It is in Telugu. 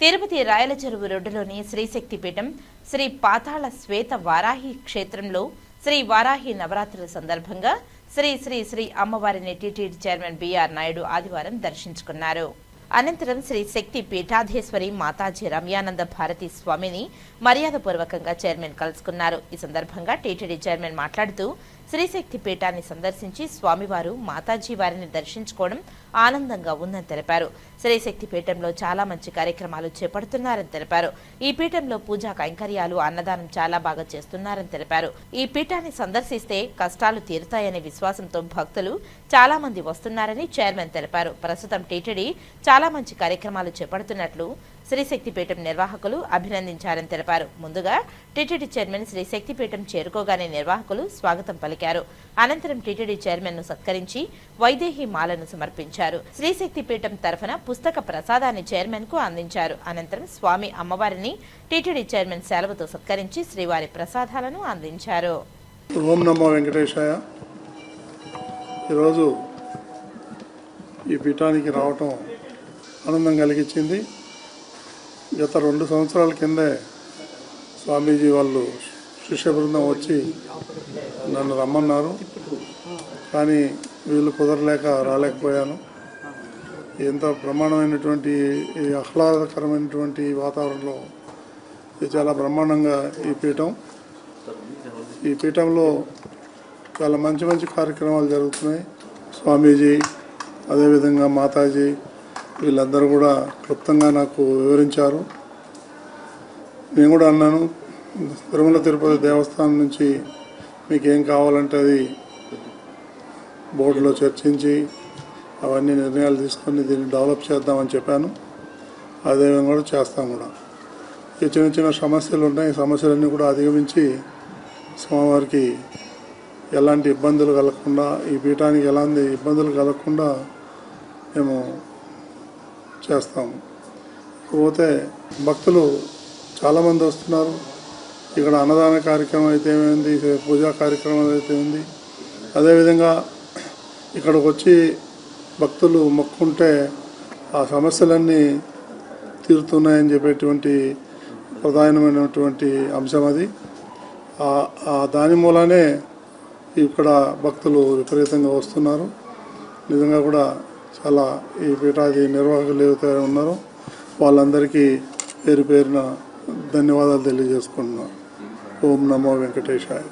తిరుపతి రాయల చెరువు రోడ్డులోని శ్రీశక్తి పీఠం శ్రీ పాతాళ శ్వేత వారాహి క్షేత్రంలో శ్రీ వారాహి నవరాత్రుల సందర్భంగా శ్రీ శ్రీ శ్రీ అమ్మవారిని టీటీడీ చైర్మన్ బిఆర్ నాయుడు ఆదివారం దర్శించుకున్నారు. అనంతరం శ్రీ శక్తి పీఠాధీశ్వరి మాతాజీ రమ్యానంద భారతి స్వామిని మర్యాదపూర్వకంగా చైర్మన్ కలుసుకున్నారు. ఈ సందర్భంగా టీటీడీ చైర్మన్ మాట్లాడుతూ శ్రీశక్తి పీఠాన్ని సందర్శించి స్వామివారు మాతాజీ వారిని దర్శించుకోవడం ఆనందంగా ఉందని తెలిపారు. శ్రీశక్తి పీఠంలో చాలా మంచి కార్యక్రమాలు చేపడుతున్నారని తెలిపారు. ఈ పీఠంలో పూజా కైంకర్యాలు అన్నదానం చాలా బాగా చేస్తున్నారని తెలిపారు. ఈ పీఠాన్ని సందర్శిస్తే కష్టాలు తీరుతాయనే విశ్వాసంతో భక్తులు చాలా మంది వస్తున్నారని చైర్మన్ తెలిపారు. ప్రస్తుతం టీటీడీ చాలా మంచి కార్యక్రమాలు చేపడుతున్నట్లు శ్రీశక్తిపీఠం నిర్వాహకులు అభినందించారని తెలిపారు. ముందుగా టీటీడీ చైర్మన్ శ్రీశక్తిపీఠం చేరుకోగానే నిర్వాహకులు స్వాగతం పలికారు. అనంతరం టీటీడీ చైర్మన్ను సత్కరించి వైదేహి మాలను సమర్పించారు. శ్రీశక్తిపీఠం తరఫున పుస్తక ప్రసాదాన్ని చైర్మన్కు అందించారు. అనంతరం స్వామి అమ్మవారిని టీటీడీ చైర్మన్ సెలవుతో సత్కరించి శ్రీవారి ప్రసాదాలను అందించారు. ఓం నమో వెంకటేశాయ. ఈరోజు ఈ పీఠానికి రావటం ఆనందం కలిగించింది. గత రెండు సంవత్సరాల కిందే స్వామీజీ వాళ్ళు శిష్య బృందం వచ్చి నన్ను రమ్మన్నారు. కానీ వీళ్ళు కుదరలేక రాలేకపోయాను. ఎంత బ్రహ్మాండమైనటువంటి ఈ ఆహ్లాదకరమైనటువంటి వాతావరణంలో ఇది చాలా బ్రహ్మాండంగా ఈ పీఠం. ఈ పీఠంలో చాలా మంచి మంచి కార్యక్రమాలు జరుగుతున్నాయి. స్వామీజీ అదేవిధంగా మాతాజీ వీళ్ళందరూ కూడా క్లుప్తంగా నాకు వివరించారు. నేను కూడా అన్నాను తిరుమల తిరుపతి దేవస్థానం నుంచి మీకు ఏం కావాలంటే అది బోర్డులో చర్చించి అవన్నీ నిర్ణయాలు తీసుకొని దీన్ని డెవలప్ చేద్దామని చెప్పాను. అదేవిధంగా కూడా చేస్తాం కూడా. ఈ చిన్న చిన్న సమస్యలు ఉన్నాయి ఈ సమస్యలన్నీ కూడా అధిగమించి స్వామివారికి ఎలాంటి ఇబ్బందులు కలగకుండా ఈ పీఠానికి ఎలాంటి ఇబ్బందులు కలగకుండా మేము చేస్తాము. పోతే భక్తులు చాలామంది వస్తున్నారు. ఇక్కడ అన్నదాన కార్యక్రమం అయితే ఏమైంది? పూజా కార్యక్రమం అయితే ఉంది. అదేవిధంగా ఇక్కడికి వచ్చి భక్తులు మొక్కుంటే ఆ సమస్యలన్నీ తీరుతున్నాయని చెప్పేటువంటి ప్రధానమైనటువంటి అంశం అది. ఆ- దాని మూలానే ఇక్కడ భక్తులు విపరీతంగా వస్తున్నారు. నిజంగా కూడా చాలా ఈ పీఠాది నిర్వాహకులు ఏవైతే ఉన్నారో వాళ్ళందరికీ పేరు పేరున ధన్యవాదాలు తెలియజేసుకుంటున్నాను. ఓం నమో వెంకటేశాయ.